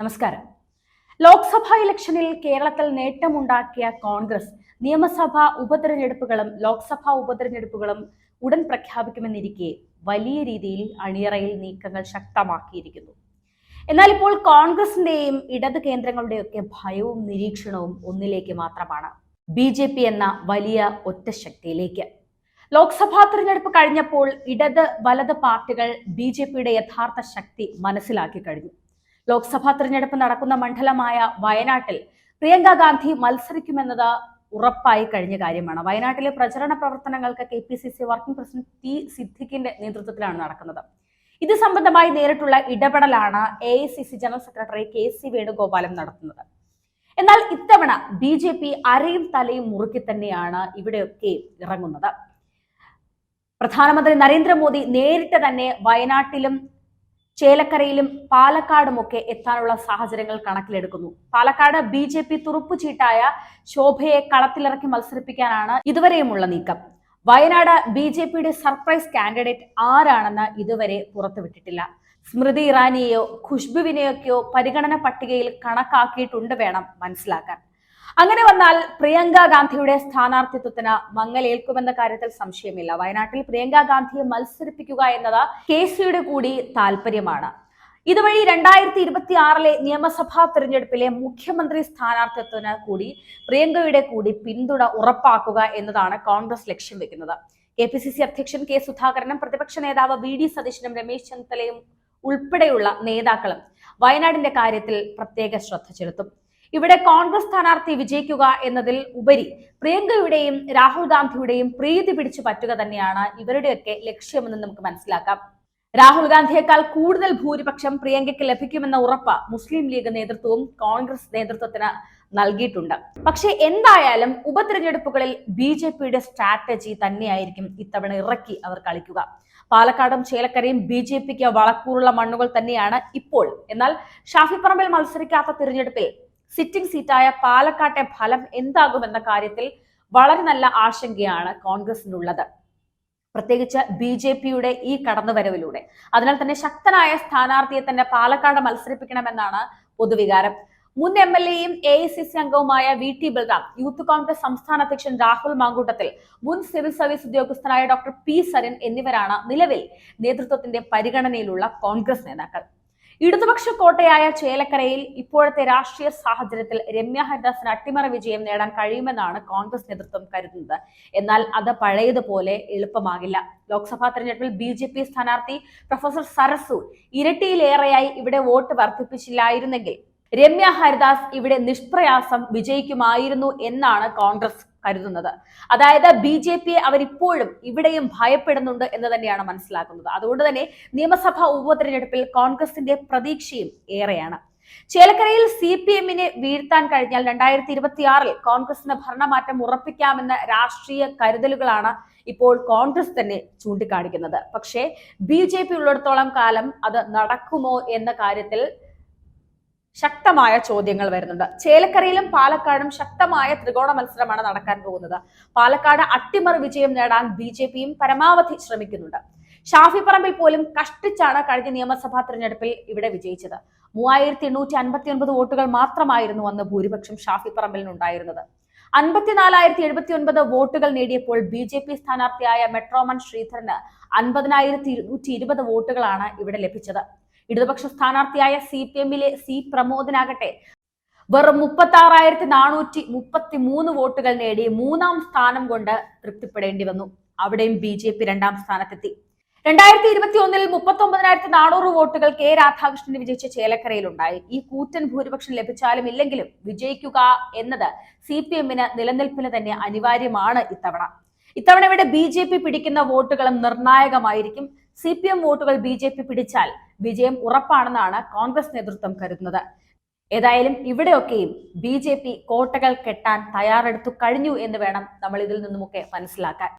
നമസ്കാരം. ലോക്സഭാ ഇലക്ഷനിൽ കേരളത്തിൽ നേട്ടമുണ്ടാക്കിയ കോൺഗ്രസ് നിയമസഭാ ഉപതെരഞ്ഞെടുപ്പുകളും ലോക്സഭാ ഉപതെരഞ്ഞെടുപ്പുകളും ഉടൻ പ്രഖ്യാപിക്കുമെന്നിരിക്കെ വലിയ രീതിയിൽ അണിയറയിൽ നീക്കങ്ങൾ ശക്തമാക്കിയിരിക്കുന്നു. എന്നാൽ ഇപ്പോൾ കോൺഗ്രസിന്റെയും ഇടത് കേന്ദ്രങ്ങളുടെയൊക്കെ ഭയവും നിരീക്ഷണവും ഒന്നിലേക്ക് മാത്രമാണ്. ബി ജെ പി എന്ന വലിയ ഒറ്റ ശക്തിയിലേക്ക്. ലോക്സഭാ തെരഞ്ഞെടുപ്പ് കഴിഞ്ഞപ്പോൾ ഇടത് വലത് പാർട്ടികൾ ബി ജെ പിയുടെ യഥാർത്ഥ ശക്തി മനസ്സിലാക്കി കഴിഞ്ഞു. ലോക്സഭാ തെരഞ്ഞെടുപ്പ് നടക്കുന്ന മണ്ഡലമായ വയനാട്ടിൽ പ്രിയങ്ക ഗാന്ധി മത്സരിക്കുമെന്നത് ഉറപ്പായി കഴിഞ്ഞ കാര്യമാണ്. വയനാട്ടിലെ പ്രചരണ പ്രവർത്തനങ്ങൾക്ക് K P C C working president T സിദ്ദിഖിന്റെ നേതൃത്വത്തിലാണ് നടക്കുന്നത്. ഇത് സംബന്ധമായി നേരിട്ടുള്ള ഇടപെടലാണ് A I C C general secretary K C Venugopalan നടത്തുന്നത്. എന്നാൽ ഇത്തവണ ബി ജെ പി അരയും തലയും മുറുക്കി തന്നെയാണ് ഇവിടെയൊക്കെ ഇറങ്ങുന്നത്. പ്രധാനമന്ത്രി നരേന്ദ്രമോദി നേരിട്ട് തന്നെ വയനാട്ടിലും ചേലക്കരയിലും പാലക്കാടുമൊക്കെ എത്താനുള്ള സാഹചര്യങ്ങൾ കണക്കിലെടുക്കുന്നു. പാലക്കാട് ബി ജെ പി തുറുപ്പുചീട്ടായ ശോഭയെ കളത്തിലിറക്കി മത്സരിപ്പിക്കാനാണ് ഇതുവരെയുമുള്ള നീക്കം. വയനാട് ബി ജെ പിയുടെ സർപ്രൈസ് കാൻഡിഡേറ്റ് ആരാണെന്ന് ഇതുവരെ പുറത്തുവിട്ടിട്ടില്ല. സ്മൃതി ഇറാനിയെയോ ഖുഷ്ബുവിനെയൊക്കെയോ പരിഗണന പട്ടികയിൽ കണക്കാക്കിയിട്ടുണ്ട് വേണം മനസ്സിലാക്കാൻ. അങ്ങനെ വന്നാൽ പ്രിയങ്ക ഗാന്ധിയുടെ സ്ഥാനാർത്ഥിത്വത്തിന് മങ്ങലേൽക്കുമെന്ന കാര്യത്തിൽ സംശയമില്ല. വയനാട്ടിൽ പ്രിയങ്ക ഗാന്ധിയെ മത്സരിപ്പിക്കുക എന്നത് കെ സിയുടെ കൂടി താല്പര്യമാണ്. ഇതുവഴി രണ്ടായിരത്തി ഇരുപത്തി ആറിലെ നിയമസഭാ തെരഞ്ഞെടുപ്പിലെ മുഖ്യമന്ത്രി സ്ഥാനാർത്ഥിത്വത്തിന് കൂടി പ്രിയങ്കയുടെ കൂടി പിന്തുണ ഉറപ്പാക്കുക എന്നതാണ് കോൺഗ്രസ് ലക്ഷ്യം വെക്കുന്നത്. കെ പി സി സി അധ്യക്ഷൻ കെ സുധാകരനും പ്രതിപക്ഷ നേതാവ് വി ഡി സതീശനും രമേശ് ചെന്നിത്തലയും ഉൾപ്പെടെയുള്ള നേതാക്കളും വയനാടിന്റെ കാര്യത്തിൽ പ്രത്യേക ശ്രദ്ധ ചെലുത്തും. ഇവിടെ കോൺഗ്രസ് സ്ഥാനാർത്ഥി വിജയിക്കുക എന്നതിൽ ഉപരി പ്രിയങ്കയുടെയും രാഹുൽ ഗാന്ധിയുടെയും പ്രീതി പിടിച്ചു പറ്റുക തന്നെയാണ് ഇവരുടെയൊക്കെ ലക്ഷ്യമെന്ന് നമുക്ക് മനസ്സിലാക്കാം. രാഹുൽ ഗാന്ധിയേക്കാൾ കൂടുതൽ ഭൂരിപക്ഷം പ്രിയങ്കയ്ക്ക് ലഭിക്കുമെന്ന ഉറപ്പ് മുസ്ലിം ലീഗ് നേതൃത്വവും കോൺഗ്രസ് നേതൃത്വത്തിന് നൽകിയിട്ടുണ്ട്. പക്ഷേ എന്തായാലും ഉപതെരഞ്ഞെടുപ്പുകളിൽ ബി ജെ പിയുടെ സ്ട്രാറ്റജി തന്നെയായിരിക്കും ഇത്തവണ ഇറക്കി അവർ കളിക്കുക. പാലക്കാടും ചേലക്കരയും ബി ജെ പിക്ക് വളക്കൂറുള്ള മണ്ണുകൾ തന്നെയാണ് ഇപ്പോൾ. എന്നാൽ ഷാഫി പറമ്പിൽ മത്സരിക്കാത്ത തിരഞ്ഞെടുപ്പിൽ സിറ്റിംഗ് സീറ്റായ പാലക്കാട്ടെ ഫലം എന്താകുമെന്ന കാര്യത്തിൽ വളരെ നല്ല ആശങ്കയാണ് കോൺഗ്രസിനുള്ളത്. പ്രത്യേകിച്ച് ബി ജെ പിയുടെ ഈ കടന്നുവരവിലൂടെ. അതിനാൽ തന്നെ ശക്തനായ സ്ഥാനാർത്ഥിയെ തന്നെ പാലക്കാട് മത്സരിപ്പിക്കണമെന്നാണ് പൊതുവികാരം. മുൻ എം എൽ എയും എ ഐ സി സി അംഗവുമായ V T Balram youth Congress സംസ്ഥാന അധ്യക്ഷൻ രാഹുൽ മാങ്കൂട്ടത്തിൽ മുൻ സിവിൽ സർവീസ് ഉദ്യോഗസ്ഥനായ ഡോക്ടർ പി സരൻ എന്നിവരാണ് നിലവിൽ നേതൃത്വത്തിന്റെ പരിഗണനയിലുള്ള കോൺഗ്രസ് നേതാക്കൾ. ഇടതുപക്ഷ കോട്ടയായ ചേലക്കരയിൽ ഇപ്പോഴത്തെ രാഷ്ട്രീയ സാഹചര്യത്തിൽ രമ്യ ഹരിദാസിന് അട്ടിമറി വിജയം നേടാൻ കഴിയുമെന്നാണ് കോൺഗ്രസ് നേതൃത്വം കരുതുന്നത്. എന്നാൽ അത് പഴയതുപോലെ എളുപ്പമാകില്ല. ലോക്സഭാ തെരഞ്ഞെടുപ്പിൽ ബി ജെ പി സ്ഥാനാർത്ഥി പ്രൊഫസർ സരസു ഇരട്ടിയിലേറെയായി ഇവിടെ വോട്ട് വർദ്ധിപ്പിച്ചില്ലായിരുന്നെങ്കിൽ രമ്യ ഹരിദാസ് ഇവിടെ നിഷ്പ്രയാസം വിജയിക്കുമായിരുന്നു എന്നാണ് കോൺഗ്രസ് കരുതുന്നത്. അതായത് ബി ജെ പിയെ അവരിപ്പോഴും ഇവിടെയും ഭയപ്പെടുന്നുണ്ട് എന്ന് തന്നെയാണ് മനസ്സിലാക്കുന്നത്. അതുകൊണ്ട് തന്നെ നിയമസഭാ ഉപതെരഞ്ഞെടുപ്പിൽ കോൺഗ്രസിന്റെ പ്രതീക്ഷയും ഏറെയാണ്. ചേലക്കരയിൽ സി പി എമ്മിനെ വീഴ്ത്താൻ കഴിഞ്ഞാൽ രണ്ടായിരത്തി ഇരുപത്തിയാറിൽ കോൺഗ്രസിന് ഭരണമാറ്റം ഉറപ്പിക്കാമെന്ന രാഷ്ട്രീയ കരുതലുകളാണ് ഇപ്പോൾ കോൺഗ്രസ് തന്നെ ചൂണ്ടിക്കാണിക്കുന്നത്. പക്ഷേ ബി ജെ പി ഉള്ളിടത്തോളം കാലം അത് നടക്കുമോ എന്ന കാര്യത്തിൽ ശക്തമായ ചോദ്യങ്ങൾ വരുന്നുണ്ട്. ചേലക്കരയിലും പാലക്കാടും ശക്തമായ ത്രികോണ മത്സരമാണ് നടക്കാൻ പോകുന്നത്. പാലക്കാട് അട്ടിമറി വിജയം നേടാൻ ബി ജെ പിയും പരമാവധി ശ്രമിക്കുന്നുണ്ട്. ഷാഫി പറമ്പിൽ പോലും കഷ്ടിച്ചാണ് കഴിഞ്ഞ നിയമസഭാ തെരഞ്ഞെടുപ്പിൽ ഇവിടെ വിജയിച്ചത്. മൂവായിരത്തി എണ്ണൂറ്റി അൻപത്തി ഒൻപത് വോട്ടുകൾ മാത്രമായിരുന്നു അന്ന് ഭൂരിപക്ഷം ഷാഫി പറമ്പിലിനുണ്ടായിരുന്നത് അൻപത്തിനാലായിരത്തി എഴുപത്തി ഒൻപത് വോട്ടുകൾ നേടിയപ്പോൾ ബി ജെ പി സ്ഥാനാർത്ഥിയായ മെട്രോമൻ ശ്രീധരന് അൻപതിനായിരത്തി ഇരുന്നൂറ്റി ഇരുപത് വോട്ടുകളാണ് ഇവിടെ ലഭിച്ചത്. ഇടതുപക്ഷ സ്ഥാനാർത്ഥിയായ സി പി എമ്മിലെ സി പ്രമോദനാകട്ടെ. വെറും മുപ്പത്തി ആറായിരത്തി നാനൂറ്റി മുപ്പത്തി മൂന്ന് വോട്ടുകൾ നേടി മൂന്നാം സ്ഥാനം കൊണ്ട് തൃപ്തിപ്പെടേണ്ടി വന്നു. അവിടെയും ബി ജെ പി രണ്ടാം സ്ഥാനത്തെത്തി. രണ്ടായിരത്തി ഇരുപത്തി ഒന്നിൽ മുപ്പത്തി ഒമ്പതിനായിരത്തി നാനൂറ് വോട്ടുകൾ കെ രാധാകൃഷ്ണന് വിജയിച്ച ചേലക്കരയിലുണ്ടായി. ഈ കൂറ്റൻ ഭൂരിപക്ഷം ലഭിച്ചാലും ഇല്ലെങ്കിലും വിജയിക്കുക എന്നത് സി പി എമ്മിന് നിലനിൽപ്പിന് തന്നെ അനിവാര്യമാണ് ഇത്തവണ. ഇത്തവണ ഇവിടെ ബി ജെ പി പിടിക്കുന്ന വോട്ടുകളും നിർണായകമായിരിക്കും. സി പി എം വോട്ടുകൾ ബി ജെ പി പിടിച്ചാൽ വിജയം ഉറപ്പാണെന്നാണ് കോൺഗ്രസ് നേതൃത്വം കരുതുന്നത്. ഏതായാലും ഇവിടെയൊക്കെയും ബി ജെ പി കോട്ടകൾ കെട്ടാൻ തയ്യാറെടുത്തു കഴിഞ്ഞു എന്ന് വേണം നമ്മൾ ഇതിൽ നിന്നുമൊക്കെ മനസ്സിലാക്കാൻ.